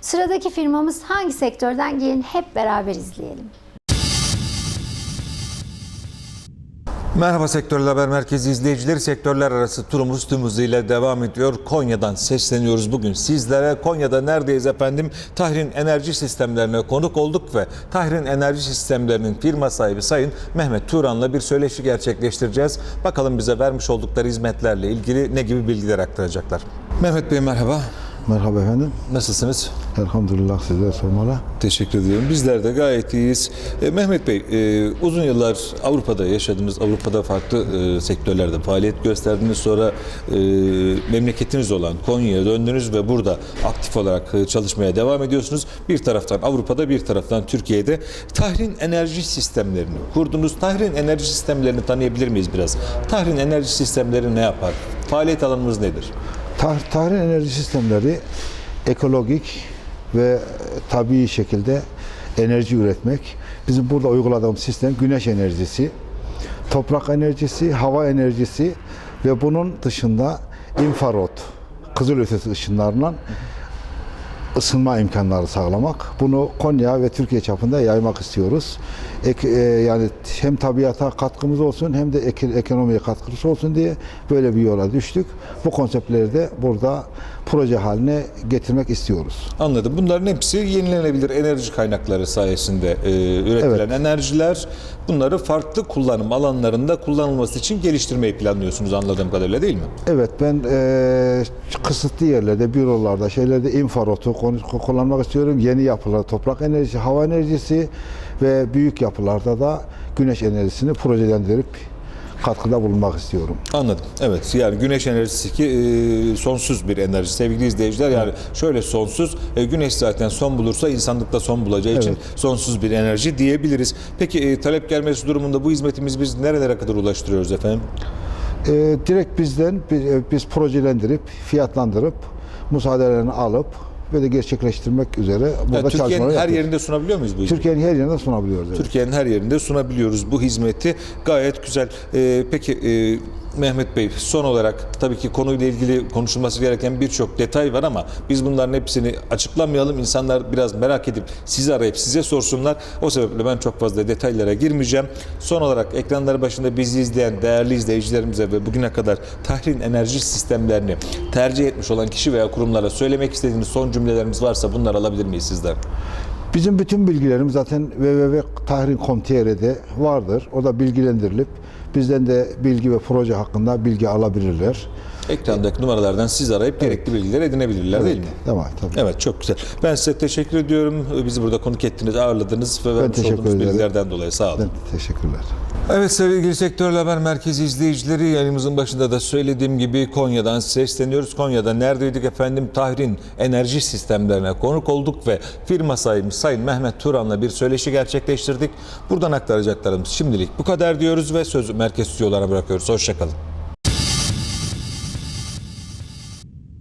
Sıradaki firmamız hangi sektörden gelin hep beraber izleyelim. Merhaba Sektörler Haber Merkezi izleyicileri. Sektörler arası turumuz tüm hızıyla devam ediyor. Konya'dan sesleniyoruz bugün sizlere. Konya'da neredeyiz efendim? Tahrin Enerji Sistemlerine konuk olduk ve Tahrin Enerji Sistemlerinin firma sahibi Sayın Mehmet Turan'la bir söyleşi gerçekleştireceğiz. Bakalım bize vermiş oldukları hizmetlerle ilgili ne gibi bilgiler aktaracaklar. Mehmet Bey merhaba. Merhaba efendim. Nasılsınız? Elhamdülillah sizler sormalı. Teşekkür ediyorum. Bizler de gayet iyiyiz. E, Mehmet Bey, e, uzun yıllar Avrupa'da yaşadınız. Avrupa'da farklı e, sektörlerde faaliyet gösterdiniz. Sonra e, memleketiniz olan Konya'ya döndünüz ve burada aktif olarak e, çalışmaya devam ediyorsunuz. Bir taraftan Avrupa'da, bir taraftan Türkiye'de Tahrin Enerji Sistemlerini kurdunuz. Tahrin Enerji Sistemlerini tanıyabilir miyiz biraz? Tahrin Enerji Sistemleri ne yapar? Faaliyet alanımız nedir? Tah- tahrin enerji sistemleri ekologik ve tabii şekilde enerji üretmek. Bizim burada uyguladığımız sistem güneş enerjisi, toprak enerjisi, hava enerjisi ve bunun dışında infrarot, kızılötesi ışınlarla ısınma imkanları sağlamak. Bunu Konya ve Türkiye çapında yaymak istiyoruz. Ek- e, yani hem tabiata katkımız olsun hem de ek- ekonomiye katkısı olsun diye böyle bir yola düştük. Bu konseptleri de burada proje haline getirmek istiyoruz. Anladım. Bunların hepsi yenilenebilir enerji kaynakları sayesinde e, üretilen Evet. enerjiler. Bunları farklı kullanım alanlarında kullanılması için geliştirmeyi planlıyorsunuz anladığım kadarıyla değil mi? Evet ben e, kısıtlı yerlerde, bürolarda, şeylerde infrarotu konu- kullanmak istiyorum. Yeni yapılarda toprak enerjisi, hava enerjisi ve büyük yapılarda da güneş enerjisini projelendirip katkıda bulunmak istiyorum. Anladım. Evet. Yani güneş enerjisi ki e, sonsuz bir enerji sevgili izleyiciler. Yani şöyle sonsuz. e, güneş zaten son bulursa insanlık da son bulacağı için Evet. sonsuz bir enerji diyebiliriz. Peki e, talep gelmesi durumunda bu hizmetimizi biz nerelere kadar ulaştırıyoruz efendim? E, direkt bizden biz, e, biz projelendirip, fiyatlandırıp, müsaadelerini alıp böyle gerçekleştirmek üzere burada Yani Türkiye'nin her yapıyoruz. yerinde sunabiliyor muyuz bu hizmeti? Türkiye'nin her yerinde sunabiliyoruz. evet. Türkiye'nin her yerinde sunabiliyoruz bu hizmeti. Gayet güzel. Ee, peki e, Mehmet Bey son olarak tabii ki konuyla ilgili konuşulması gereken birçok detay var ama biz bunların hepsini açıklamayalım. İnsanlar biraz merak edip sizi arayıp size sorsunlar. O sebeple ben çok fazla detaylara girmeyeceğim. Son olarak ekranları başında bizi izleyen değerli izleyicilerimize ve bugüne kadar tahrin enerji sistemlerini tercih etmiş olan kişi veya kurumlara söylemek istediğiniz son cümleleriniz varsa bunları alabilir miyiz sizden? Bizim bütün bilgilerimiz zaten www.tahrin.com.tr'de vardır. O da bilgilendirilip bizden de bilgi ve proje hakkında bilgi alabilirler. Ekrandaki numaralardan siz arayıp gerekli bilgiler edinebilirler değil mi? Tamam tabii. Evet çok güzel. Ben size teşekkür ediyorum. Bizi burada konuk ettiniz, ağırladınız ve vermiş teşekkür olduğunuz ederim. bilgilerden dolayı sağ olun. Ben teşekkürler. Evet sevgili Sektörler Haber Merkezi izleyicileri yayınımızın başında da söylediğim gibi Konya'dan sesleniyoruz. Konya'da neredeydik efendim? Tahrin enerji sistemlerine konuk olduk ve firma sahibimiz Sayın Mehmet Turan'la bir söyleşi gerçekleştirdik. Buradan aktaracaklarımız şimdilik bu kadar diyoruz ve sözü merkez stüdyolarına bırakıyoruz. Hoşçakalın.